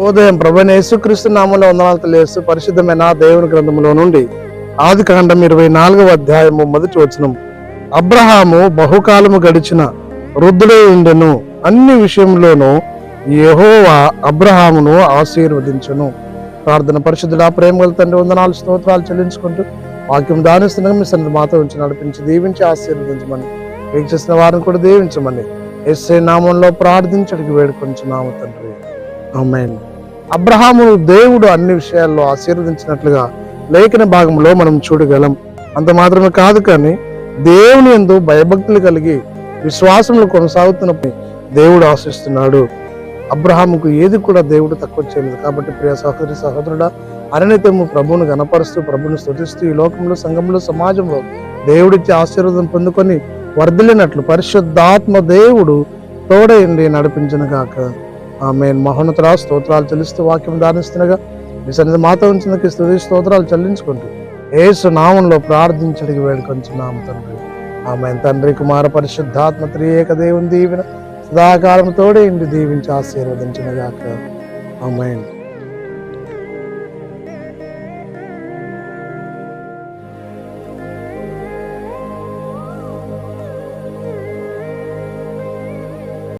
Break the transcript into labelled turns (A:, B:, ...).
A: ఉదయం ప్రభు యేసుక్రీస్తు నామంలో వందనాలు తెలియజేస్తూ పరిశుద్ధమైన దేవుని గ్రంథంలో నుండి ఆది కాండం ఇరవై నాలుగవ అధ్యాయము మొదటి వచనం అబ్రహాము బహుకాలము గడిచిన వృద్ధుడై ఉండెను. అన్ని విషయంలోనూ యెహోవా అబ్రహామును ఆశీర్వదించును. ప్రార్థన పరిశుద్ధుల ప్రేమ తండ్రి వందనాలు స్తోత్రాలు చెల్లించుకుంటూ వాక్యం దానిస్తున్న మీ సన్నిధి మాతో ఉంచి నడిపించి దీవించి ఆశీర్వదించమని వీక్షిస్తున్న వారిని కూడా దీవించమని. ఎస్ఐ నామంలో ప్రార్థించడానికి వేడుకొంచున్నాము తండ్రి. ఆమెన్ అబ్రహాము దేవుడు అన్ని విషయాల్లో ఆశీర్వదించినట్లుగా లేఖన భాగంలో మనం చూడగలం. అంత మాత్రమే కాదు కానీ దేవుని ఎందు భయభక్తులు కలిగి విశ్వాసంలో కొనసాగుతున్నప్పుడు దేవుడు ఆశిస్తున్నాడు. అబ్రహాముకు ఏది కూడా దేవుడు తక్కువ చేయలేదు. కాబట్టి ప్రియ సహోదరి సహోదరుడా అరణితము ప్రభువును గణపరుస్తూ ప్రభుని స్థుతిస్తూ ఈ లోకంలో సంఘంలో సమాజంలో దేవుడిచ్చే ఆశీర్వాదం పొందుకొని వర్ధలినట్లు పరిశుద్ధాత్మ దేవుడు తోడయండి నడిపించిన గాక. ఆమె మహోన్నతరా స్తోత్రాలు చెల్లిస్తూ వాక్యం దానిస్తుండగా మీ సన్నిధి మాతో ఉంచినకి స్థుతి స్తోత్రాలు చెల్లించుకుంటూ ఏసు నామంలో ప్రార్థించడానికి వేడుకొంచున్నాము తండ్రి. ఆమె తండ్రి కుమార పరిశుద్ధాత్మ త్రియేక దేవుని దీవెన సదాకాలం తోడే ఇంటి దీవించి ఆశీర్వదించినగాక. గాక